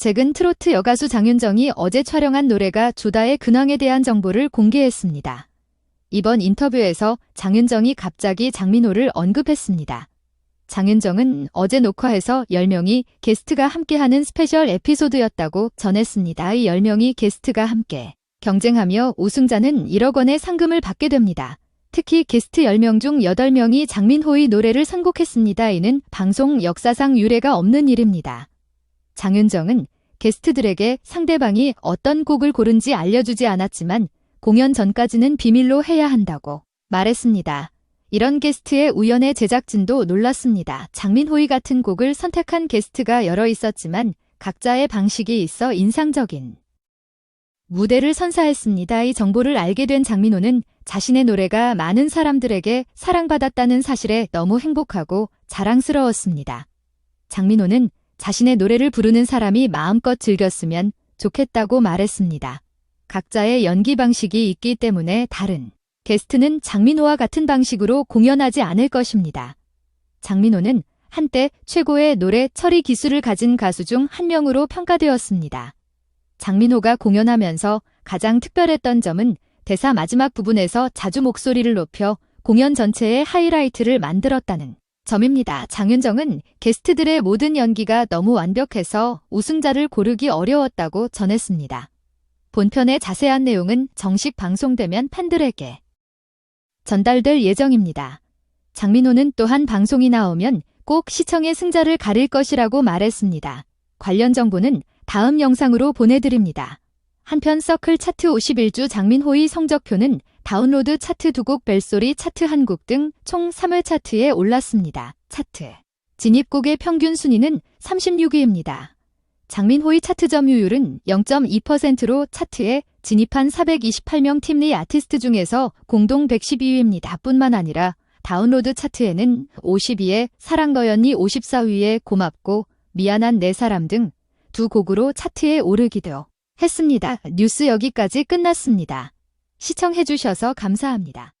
최근 트로트 여가수 장윤정이 어제 촬영한 노래가 조다의 근황에 대한 정보를 공개했습니다. 이번 인터뷰에서 장윤정이 갑자기 장민호를 언급했습니다. 장윤정은 어제 녹화에서 10명이 게스트가 함께하는 스페셜 에피소드였다고 전했습니다. 이 10명이 게스트가 함께 경쟁하며 우승자는 1억 원의 상금을 받게 됩니다. 특히 게스트 10명 중 8명이 장민호의 노래를 선곡했습니다. 이는 방송 역사상 유례가 없는 일입니다. 장윤정은 게스트들에게 상대방이 어떤 곡을 고른지 알려주지 않았지만 공연 전까지는 비밀로 해야 한다고 말했습니다. 이런 게스트의 우연의 제작진도 놀랐습니다. 장민호이 같은 곡을 선택한 게스트가 여러 있었지만 각자의 방식이 있어 인상적인 무대를 선사했습니다. 이 정보를 알게 된 장민호는 자신의 노래가 많은 사람들에게 사랑받았다는 사실에 너무 행복하고 자랑스러웠습니다. 장민호는 자신의 노래를 부르는 사람이 마음껏 즐겼으면 좋겠다고 말했습니다. 각자의 연기 방식이 있기 때문에 다른 게스트는 장민호와 같은 방식으로 공연하지 않을 것입니다. 장민호는 한때 최고의 노래 처리 기술을 가진 가수 중 한 명으로 평가되었습니다. 장민호가 공연하면서 가장 특별했던 점은 대사 마지막 부분에서 자주 목소리를 높여 공연 전체의 하이라이트를 만들었다는 점입니다. 장윤정은 게스트들의 모든 연기가 너무 완벽해서 우승자를 고르기 어려웠다고 전했습니다. 본편의 자세한 내용은 정식 방송되면 팬들에게 전달될 예정입니다. 장민호는 또한 방송이 나오면 꼭 시청의 승자를 가릴 것이라고 말했습니다. 관련 정보는 다음 영상으로 보내드립니다. 한편 서클 차트 51주 장민호의 성적표는 다운로드 차트 두 곡 벨소리 차트 한 곡 등 총 3회 차트에 올랐습니다. 차트 진입곡의 평균 순위는 36위입니다. 장민호의 차트 점유율은 0.2%로 차트에 진입한 428명 팀 내 아티스트 중에서 공동 112위입니다. 뿐만 아니라 다운로드 차트에는 52에 사랑 너였니 54위에 고맙고 미안한 내 사람 등 두 곡으로 차트에 오르기도 했습니다. 뉴스 여기까지 끝났습니다. 시청해주셔서 감사합니다.